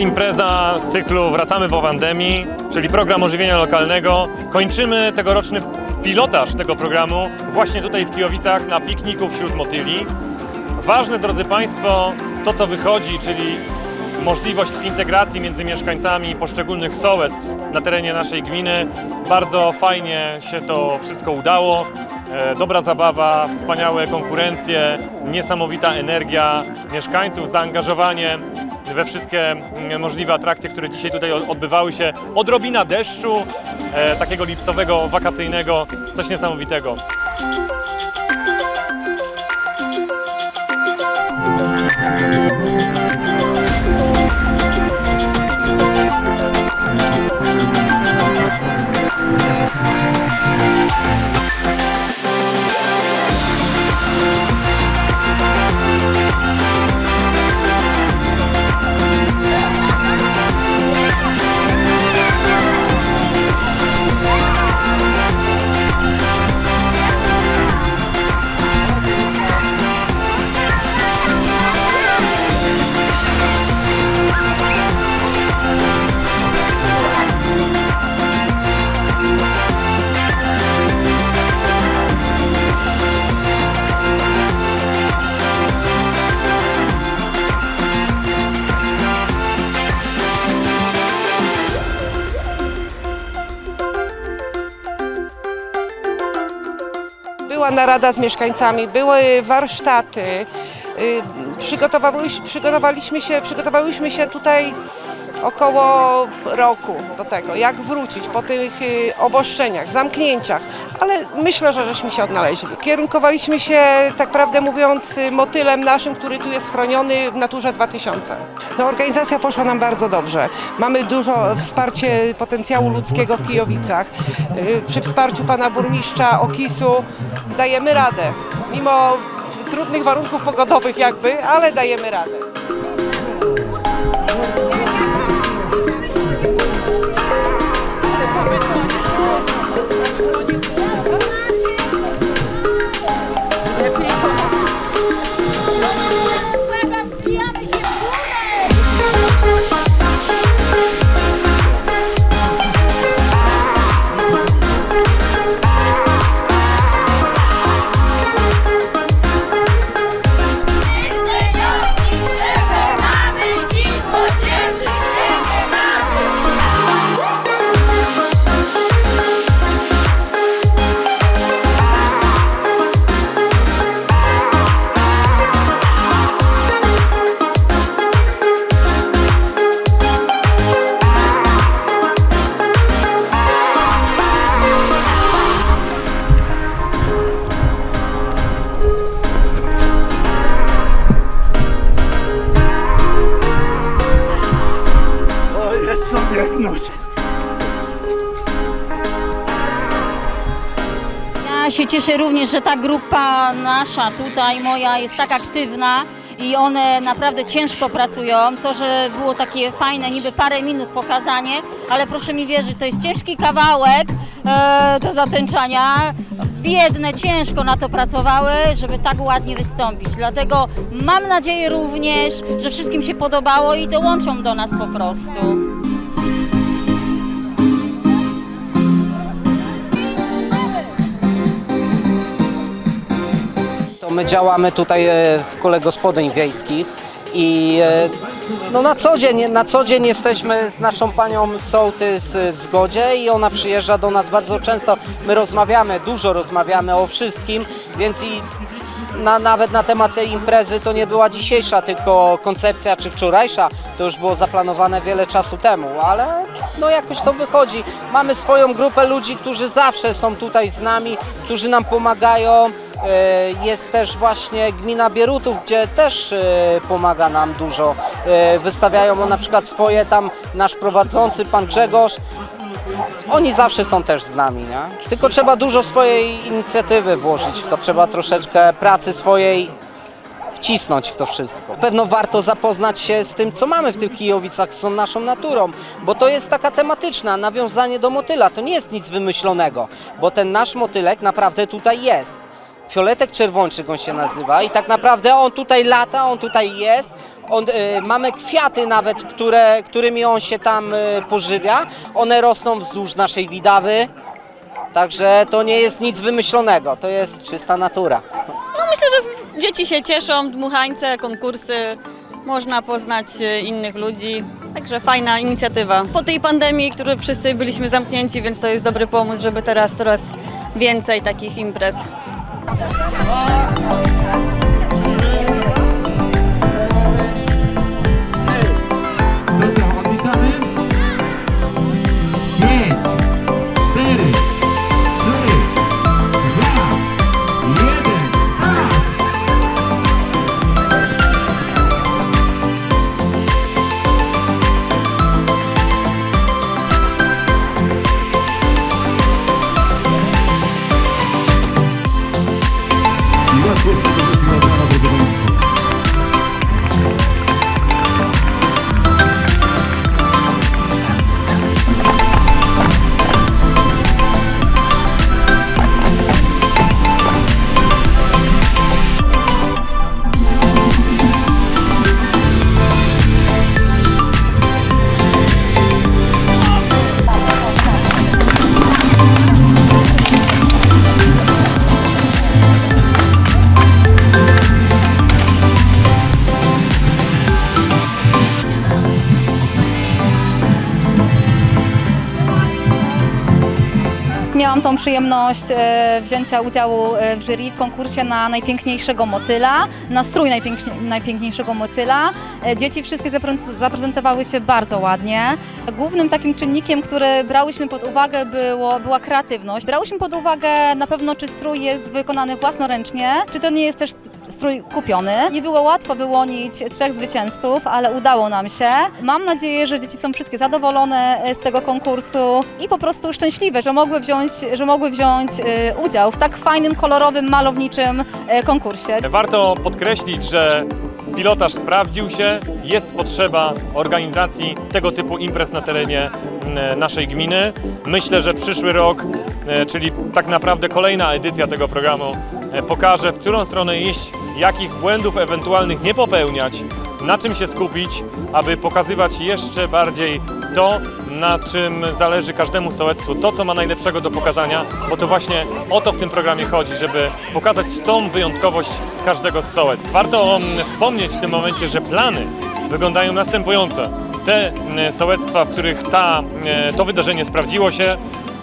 Impreza z cyklu Wracamy po pandemii, czyli program ożywienia lokalnego. Kończymy tegoroczny pilotaż tego programu właśnie tutaj w Kijowicach na pikniku wśród motyli. Ważne, drodzy Państwo, to co wychodzi, czyli możliwość integracji między mieszkańcami poszczególnych sołectw na terenie naszej gminy. Bardzo fajnie się to wszystko udało. E, Dobra zabawa, wspaniałe konkurencje, niesamowita energia mieszkańców, zaangażowanie we wszystkie mm, możliwe atrakcje, które dzisiaj tutaj odbywały się. Odrobina deszczu, e, takiego lipcowego, wakacyjnego, coś niesamowitego. Była narada z mieszkańcami, były warsztaty. y, przygotowaliśmy się, przygotowałyśmy się tutaj około roku do tego, jak wrócić po tych y, obostrzeniach, zamknięciach, ale myślę, że żeśmy się odnaleźli. Kierunkowaliśmy się, tak prawdę mówiąc, motylem naszym, który tu jest chroniony w Naturze 2000. No, organizacja poszła nam bardzo dobrze. Mamy dużo wsparcie potencjału ludzkiego w Kijowicach. Y, Przy wsparciu pana burmistrza Okisu dajemy radę, mimo trudnych warunków pogodowych jakby, ale dajemy radę. Uwaga, Ja się cieszę również, że ta grupa nasza tutaj, moja, jest tak aktywna i one naprawdę ciężko pracują. To, że było takie fajne, niby parę minut pokazanie, ale proszę mi wierzyć, to jest ciężki kawałek e, do zatęczania. Biedne, ciężko na to pracowały, żeby tak ładnie wystąpić. Dlatego mam nadzieję również, że wszystkim się podobało i dołączą do nas po prostu. My działamy tutaj e, w kole gospodyń wiejskich i e, no na co dzień, na co dzień jesteśmy z naszą panią sołtys w zgodzie i ona przyjeżdża do nas bardzo często. My rozmawiamy, dużo rozmawiamy o wszystkim, więc i na, nawet na temat tej imprezy to nie była dzisiejsza, tylko koncepcja czy wczorajsza, to już było zaplanowane wiele czasu temu, ale no jakoś to wychodzi. Mamy swoją grupę ludzi, którzy zawsze są tutaj z nami, którzy nam pomagają. E, Jest też właśnie gmina Bierutów, gdzie też e, pomaga nam dużo. E, Wystawiają na przykład swoje tam nasz prowadzący, pan Grzegorz. Oni zawsze są też z nami, nie? Tylko trzeba dużo swojej inicjatywy włożyć w to, trzeba troszeczkę pracy swojej wcisnąć w to wszystko. Pewno warto zapoznać się z tym, co mamy w tych Kijowicach, z tą naszą naturą, bo to jest taka tematyczna, nawiązanie do motyla, to nie jest nic wymyślonego, bo ten nasz motylek naprawdę tutaj jest. Fioletek czerwończyk on się nazywa i tak naprawdę on tutaj lata, on tutaj jest, On, e, mamy kwiaty nawet, które, którymi on się tam e, pożywia. One rosną wzdłuż naszej widawy. Także to nie jest nic wymyślonego, to jest czysta natura. No myślę, że dzieci się cieszą, dmuchańce, konkursy, można poznać e, innych ludzi, także fajna inicjatywa. Po tej pandemii, której wszyscy byliśmy zamknięci, więc to jest dobry pomysł, żeby teraz coraz więcej takich imprez. 아, 감사합니다. Miałam tą przyjemność e, wzięcia udziału e, w jury w konkursie na najpiękniejszego motyla, na strój najpięknie, najpiękniejszego motyla. E, Dzieci wszystkie zapre- zaprezentowały się bardzo ładnie. Głównym takim czynnikiem, który brałyśmy pod uwagę było, była kreatywność. Brałyśmy pod uwagę na pewno, czy strój jest wykonany własnoręcznie, czy to nie jest też strój kupiony. Nie było łatwo wyłonić trzech zwycięzców, ale udało nam się. Mam nadzieję, że dzieci są wszystkie zadowolone e, z tego konkursu i po prostu szczęśliwe, że mogły wziąć, że mogły wziąć e, udział w tak fajnym, kolorowym, malowniczym e, konkursie. Warto podkreślić, że pilotaż sprawdził się, jest potrzeba organizacji tego typu imprez na terenie naszej gminy. Myślę, że przyszły rok, czyli tak naprawdę kolejna edycja tego programu, e, pokaże, w którą stronę iść, jakich błędów ewentualnych nie popełniać, na czym się skupić, aby pokazywać jeszcze bardziej to, na czym zależy każdemu sołectwu, to co ma najlepszego do pokazania, bo to właśnie o to w tym programie chodzi, żeby pokazać tą wyjątkowość każdego z sołectw. Warto wspomnieć w tym momencie, że plany wyglądają następująco. Te mm, sołectwa, w których ta, mm, to wydarzenie sprawdziło się,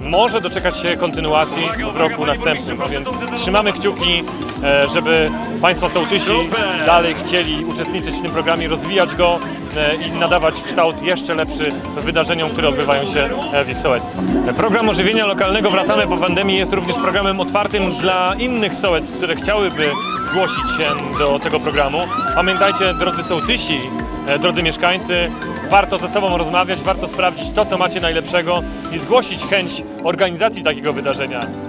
może doczekać się kontynuacji w roku następnym, a więc trzymamy kciuki, e, żeby Państwo sołtysi dalej chcieli uczestniczyć w tym programie, rozwijać go e, i nadawać kształt jeszcze lepszy wydarzeniom, które odbywają się e, w ich sołectwach. Program ożywienia lokalnego Wracamy po pandemii jest również programem otwartym dla innych sołectw, które chciałyby zgłosić się do tego programu. Pamiętajcie, drodzy sołtysi, drodzy mieszkańcy, warto ze sobą rozmawiać, warto sprawdzić to, co macie najlepszego i zgłosić chęć organizacji takiego wydarzenia.